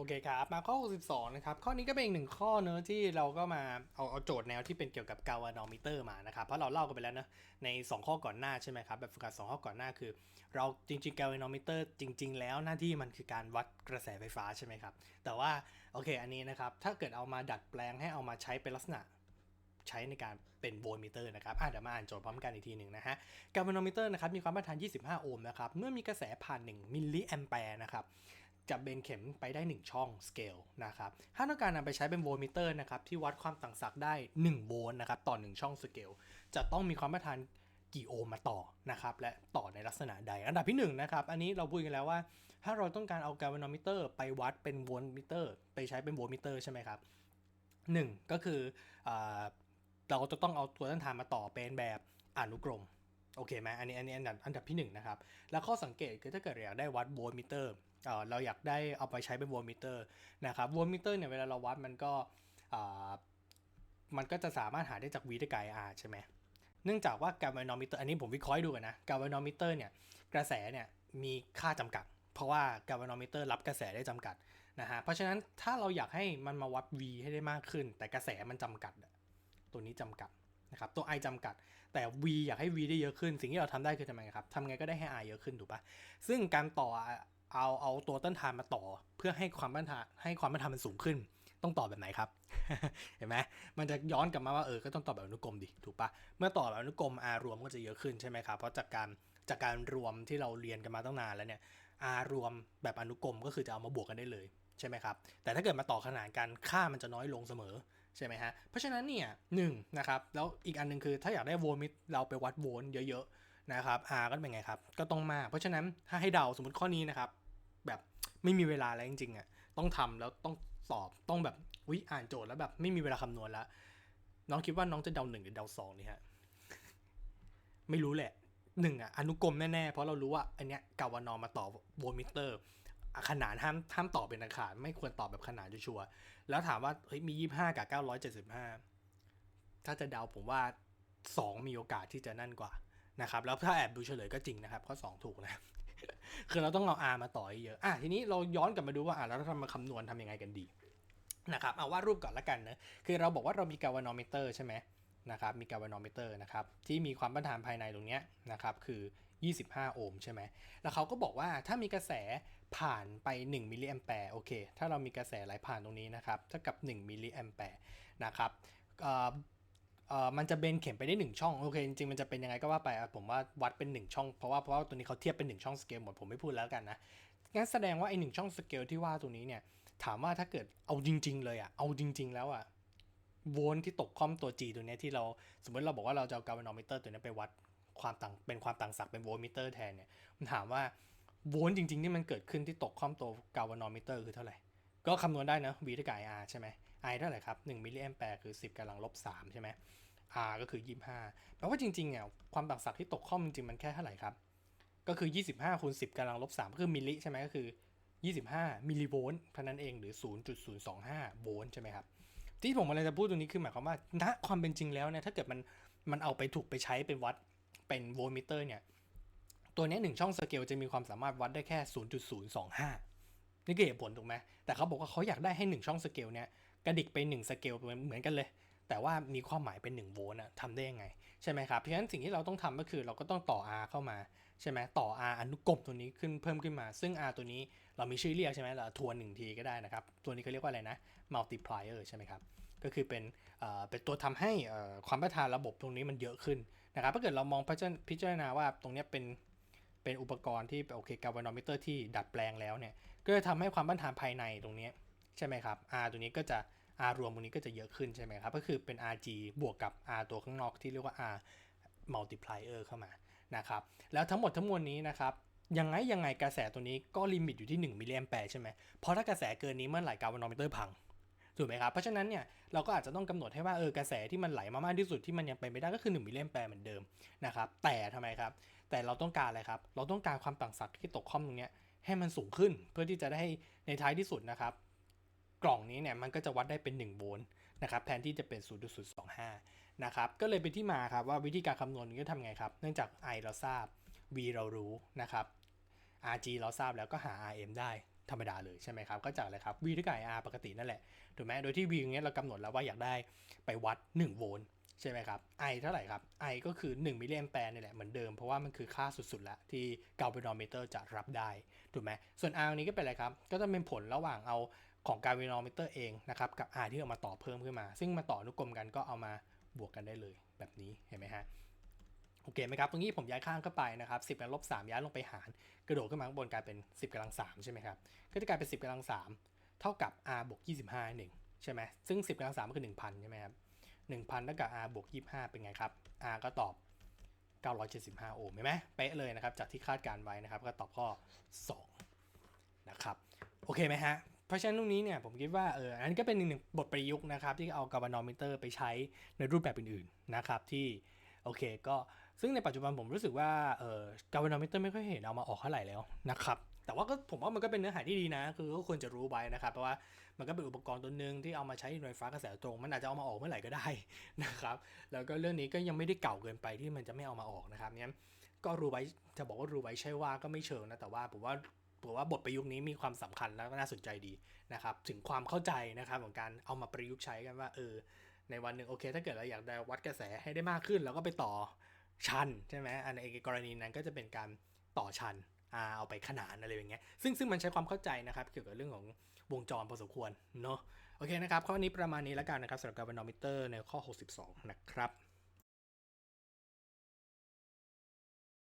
โอเคครับ มาข้อ 62 นะครับ ข้อนี้ก็เป็นอีกหนึ่งข้อเนอะที่เราก็มาเอาเอาโจทย์แนวที่เป็นเกี่ยวกับกาวานอมิเตอร์มานะครับ เพราะเราเล่ากันไปแล้วนะใน 2 ข้อก่อนหน้าใช่ไหมครับ แบบฝึกหัด2ข้อก่อนหน้าคือ เราจริงๆกาวานอมิเตอร์จริง ๆ แล้วหน้าที่มันคือการวัดกระแสไฟฟ้าใช่ไหมครับ แต่ว่าโอเคอันนี้นะครับ ถ้าเกิดเอามาดัดแปลงให้เอามาใช้เป็นลักษณะใช้ในการเป็นโวลต์มิเตอร์นะครับอะเดี๋ยวมาอ่านโจทย์พร้อมกันอีกทีหนึ่งนะฮะกาวานอมิเตอร์นะครับมีความต้านทาน 25 โอห์มนะครับ เมื่อมีกระแสผ่าน 1 มิลลิแอมแปร์นะครับ จะเบนเข็มไปได้ 1 ช่องสเกลนะครับถ้าต้องการนำไปใช้เป็นโวลต์มิเตอร์นะครับที่วัดความต่างศักย์ได้ 1 โวลต์นะครับต่อ 1 ช่องสเกลจะต้องมีความต้านทานกี่โอห์มมาต่อนะครับและต่อในลักษณะใด อันดับที่1นนะครับอันนี้เราพูดกันแล้วว่า ถ้าเราต้องการเอากาลวานอมิเตอร์ไปวัดเป็นโวลต์มิเตอร์ไปใช้เป็นโวลต์มิเตอร์ใช่ไหมครับหนึ่งก็คืออเราจะต้องเอาตัวต้านทานมาต่อเป็นแบบอนุกรมโอเคไหมอันนี้อันนี้อันดับอันดับที่1นะครับแล้วข้อสังเกตคือถ้าเกิดเราอยากได้วัดโวลต์มิเตอร์ เราอยากได้เอาไปใช้เป็นโวลมิเตอร์นะครับโวลมิเตอร์เนี่ยเวลาเราวัดมันก็มันก็จะสามารถหาได้จาก V ได้ไกล R ใช่ไหมเนื่องจากว่ากาลวานอมิเตอร์อันนี้ผมวิเคราะห์ดูกันนะกาลวานอมิเตอร์เนี่ยกระแสเนี่ยมีค่าจำกัด เพราะว่ากาลวานอมิเตอร์รับกระแสได้จำกัดนะฮะเพราะฉะนั้นถ้าเราอยากให้มันมาวัด V ให้ได้มากขึ้น แต่กระแสมันจำกัด ตัวนี้จำกัดนะครับตัว i จำกัด แต่ v อยากให้ v ได้เยอะขึ้น สิ่งที่เราทำได้คือทำไงครับทำไงก็ได้ให้ i เยอะขึ้นถูกปะซึ่งการต่อ เอาเอาตัวต้นทานมาต่อ เพื่อให้ความต้านทานให้ความต้านทานมันสูงขึ้น ต้องต่อแบบไหนครับ เห็นไหมมันจะย้อนกลับมาว่าเออก็ต้องต่อแบบอนุกรมดิถูกปะเมื่อต่อแบบอนุกรม r รวมก็จะเยอะขึ้นใช่ไหมครับเพราะจากการจากการรวมที่เราเรียนกันมาตั้งนานแล้วเนี่ย r รวมแบบอนุกรมก็คือจะเอามาบวกกันได้เลยใช่ไหมครับแต่ถ้าเกิดมาต่อขนานกันค่ามันจะน้อยลงเสมอใช่ไหมฮะเพราะฉะนั้นเนี่ยหนึ่งนะครับแล้วอีกอันหนึงคือถ้าอยากได้โวลต์มิตรเราไปวัดโวลต์เยอะๆ นะครับ R ก็เป็นไงครับ ก็ต้องมาก เพราะฉะนั้นถ้าให้เดาสมมติข้อนี้นะครับ แบบไม่มีเวลาแล้วจริงๆอะต้องทำแล้วต้องสอบต้องแบบวิอ่านโจทย์แล้วแบบไม่มีเวลาคำนวณแล้วน้องคิดว่าน้องจะเดาหนึ่งหรือเดาสองนี่ฮะไม่รู้แหละหนึ่งอะอนุกรมแน่ๆ เพราะเรารู้ว่าอันเนี้ยกาวานอมาต่อโวลต์มิเตอร์ขนานห้ามห้ามต่อเป็นอาคารไม่ควรต่อแบบขนานชัวร์แล้วถามว่าเฮ้ยมี 25 กับ 975 ถ้าจะเดาผมว่า 2 มีโอกาสที่จะนั่นกว่า นะครับแล้วถ้าแอบดูเฉลยก็จริงนะครับข้อ 2 ถูกนะคือเราต้องเอา R มาต่อเยอะอะทีนี้เราย้อนกลับมาดูว่าอะแล้วทำมาคำนวณทำยังไงกันดีนะครับเอาวาดรูปก่อนละกันนะคือเราบอกว่าเรามีกาวานอมิเตอร์ใช่ไหมนะครับมีกาวานอมิเตอร์นะครับที่มีความต้านทานภายในตรงเนี้ยนะครับคือ 25 โอห์มใช่ไหมแล้วเขาก็บอกว่าถ้ามีกระแสผ่านไป 1 มิลลิแอมแปร์โอเค ถ้าเรามีกระแสไหลผ่านตรงนี้นะครับเท่ากับ 1 มิลลิแอมแปร์นะครับ เออมันจะเบนเข็มไปได้1ช่องโอเคจริงๆมันจะเป็นยังไงก็ว่าไปผมว่าวัดเป็น1ช่องเพราะว่าเพราะว่าตัวนี้เขาเทียบเป็น1ช่องสเกลหมดผมไม่พูดแล้วกันนะงั้นแสดงว่าไอ้หช่องสเกลที่ว่าตัวนี้เนี่ยถามว่าถ้าเกิดเอาจริง ๆ เลยอะเอาจริง ๆ แล้วอะโวลต์ที่ตกคอมตัว G ตัวนี้ที่เราสมมติเราบอกว่าเราจะเอากาวานอมิเตอร์ตัวนี้ไปวัดความต่างเป็นความต่างศักย์เป็นโวลต์มิเตอร์แทนเนี่ยมันถามว่าโวลต์จริง ๆ ที่มันเกิดขึ้นที่ตกคอมตัวกาวานอมิเตอร์คือเท่าไหร่ก็คำนวณได้นะ V เท่ากับ IR ใช่ไหม I เท่าไหร่ครับ1มิลลิแอมแปร์คือ 10กำลังลบ3ใช่ไหม R ก็คือ 25 แปลว่าจริงๆเนี่ยความต่างศักย์ที่ตกค่อมจริงๆมันแค่เท่าไหร่ครับ ก็คือ 25คูณ10กำลังลบ3ก็คือมิลลิใช่ไหมก็คือ 25 มิลลิโวลต์เท่านั้นเองหรือ 0.025 โวลต์ใช่ไหมครับที่ผมกำลังจะพูดตรงนี้คือหมายความว่าณความเป็นจริงแล้วเนี่ยถ้าเกิดมันมันเอาไปถูกไปใช้เป็นวัดเป็นโวลต์มิเตอร์เนี่ยตัวนี้หนึ่งช่องสเกลจะมีความสามารถวัดได้แค่ 0.025 นี่คือเหตุผลถูกไหมแต่เขาบอกว่าเขาอยากได้ให้ 1 ช่องสเกลเนี่ย กระดิกไป1สเกลเหมือนกันเลย แต่ว่ามีความหมายเป็น1โวลต์อะทำได้ยังไงใช่ไหมครับเพราะฉะนั้นสิ่งที่เราต้องทำก็คือเราก็ต้องต่อ R เข้ามาใช่ไหมต่อ R อนุกรมตัวนี้ขึ้นเพิ่มขึ้นมา ซึ่ง R ตัวนี้เรามีชื่อเรียกใช่ไหมเราทวนหนึ่งทีก็ได้นะครับ ตัวนี้เขาเรียกว่าอะไรนะ multiplier ใช่ไหมครับก็คือเป็นเอ่อเป็นตัวทำให้เอ่อความประทานระบบตรงนี้มันเยอะขึ้นนะครับถ้าเกิดเรามองพิจารณาว่าตรงนี้เป็นเป็นอุปกรณ์ที่โอเคกาวานอมิเตอร์ที่ดัดแปลงแล้วเนี่ยก็จะทำให้ความต้านทานภายในตรงนี้ ใช่ไหมครับ R ตัวนี้ก็จะ R รวมตรงนี้ก็จะเยอะขึ้นใช่ไหมครับ ก็คือเป็น RG บวกกับ R ตัวข้างนอกที่เรียกว่า R multiplier เข้ามานะครับ แล้วทั้งหมดทั้งมวลนี้นะครับยังไงยังไงกระแสตัวนี้ก็ลิมิตอยู่ที่ 1 มิลลิแอมแปร์ใช่ไหมเพราะถ้ากระแสเกินนี้เมื่อไหร่กาวานอมิเตอร์พังถูกไหมครับเพราะฉะนั้นเนี่ยเราก็อาจจะต้องกำหนดให้ว่าเออกระแสที่มันไหลมามากที่สุดที่มันยังเป็นไปได้ก็คือ 1 มิลลิแอมแปร์เหมือนเดิมนะครับแต่ทำไมครับแต่เราต้องการอะไรครับเราต้องการความต่างศักย์ที่ตกค่อมตรงเนี้ยให้มันสูงขึ้นเพื่อที่จะได้ในท้ายที่สุดนะครับ กล่องนี้เนี่ยมันก็จะวัดได้เป็น1โวลต์นะครับแทนที่จะเป็น 0.025 นะครับ ก็เลยเป็นที่มาครับว่าวิธีการคำนวณนี้ก็ทำไงครับ เนื่องจาก I เราทราบ V เรารู้นะครับ RG เราทราบแล้วก็หา RM ได้ธรรมดาเลยใช่ไหมครับ ก็จากอะไรครับ V เท่ากับ IR ปกตินั่นแหละถูกไหมโดยที่ V อย่างเงี้ยเรากำหนดแล้วว่าอยากได้ไปวัด 1 โวลต์ใช่ไหมครับ I เท่าไหร่ครับ I ก็คือ 1มิลลิแอมแปร์นี่แหละเหมือนเดิม เพราะว่ามันคือค่าสุดๆ แล้ว ที่กาลวาโนมิเตอร์จะรับได้ ถูกไหมส่วน R นี้ก็เป็นอะไรครับ ก็จะเป็นผลระหว่างเอา ของกาลวาโนมิเตอร์เองนะครับกับ R ที่เอามาต่อเพิ่มขึ้นมา ซึ่งมาต่ออนุกรมกันก็เอามาบวกกันได้เลยแบบนี้เห็นไหมฮะโอเคไหมครับ ตรงนี้ผมย้ายข้างเข้าไปนะครับ10กำลังลบ3ย้ายลงไปหาร กระโดดขึ้นมาข้างบนกลายเป็น 10กำลัง3ใช่ไหมครับ ก็จะกลายเป็น 10กำลัง3เท่ากับ r บวก25นั่นเองใช่ไหมซึ่ง 10กำลัง3ก็คือ 1,000 ใช่ไหมครับ 1,000เท่ากับ r บวก25 เป็นไงครับ r ก็ตอบ 975 โอห์มเห็นไหมเป๊ะเลยนะครับ จากที่คาดการณ์ไว้นะครับ ก็ตอบข้อ 2 นะครับ โอเคไหมฮะ เพราะฉะนั้นตรงนี้เนี่ยผมคิดว่าเอออันนี้ก็เป็นหนึ่งบทประยุกต์นะครับ ที่เอากาลวานอมิเตอร์ไปใช้ในรูปแบบอื่นๆนะครับที่โอเคก็ซึ่งในปัจจุบันผมรู้สึกว่าเออกาลวานอมิเตอร์ไม่ค่อยเห็นเอามาออกเท่าไหร่แล้วนะครับแต่ว่าก็ผมว่ามันก็เป็นเนื้อหาที่ดีนะ คือก็ควรจะรู้ไว้นะครับเพราะว่ามันก็เป็นอุปกรณ์ตัวหนึ่งที่เอามาใช้ในไฟฟ้ากระแสตรง มันอาจจะเอามาออกเมื่อไหร่ก็ได้นะครับแล้วก็เรื่องนี้ก็ยังไม่ได้เก่าเกินไปที่มันจะไม่เอามาออกนะครับงั้นก็รู้ไว้จะบอกว่ารู้ไว้ใช่ว่าก็ไม่เชิงนะแต่ว่าผมว่า ผมว่าบทประยุกต์นี้มีความสำคัญและก็น่าสนใจดีนะครับ ถึงความเข้าใจนะครับของการเอามาประยุกต์ใช้กันว่าเออในวันหนึ่งโอเค ถ้าเกิดเราอยากได้วัดกระแสให้ได้มากขึ้นเราก็ไปต่อชันใช่ไหมอันในกรณีนั้นก็จะเป็นการต่อชันเอาไปขนานอะไรอย่างเงี้ยซึ่งซึ่งมันใช้ความเข้าใจนะครับ เกี่ยวกับเรื่องของวงจรพอสมควรเนาะโอเคนะครับ ข้อนี้ประมาณนี้แล้วกันนะครับสำหรับการวานอมิเตอร์ในข้อ 62 นะครับ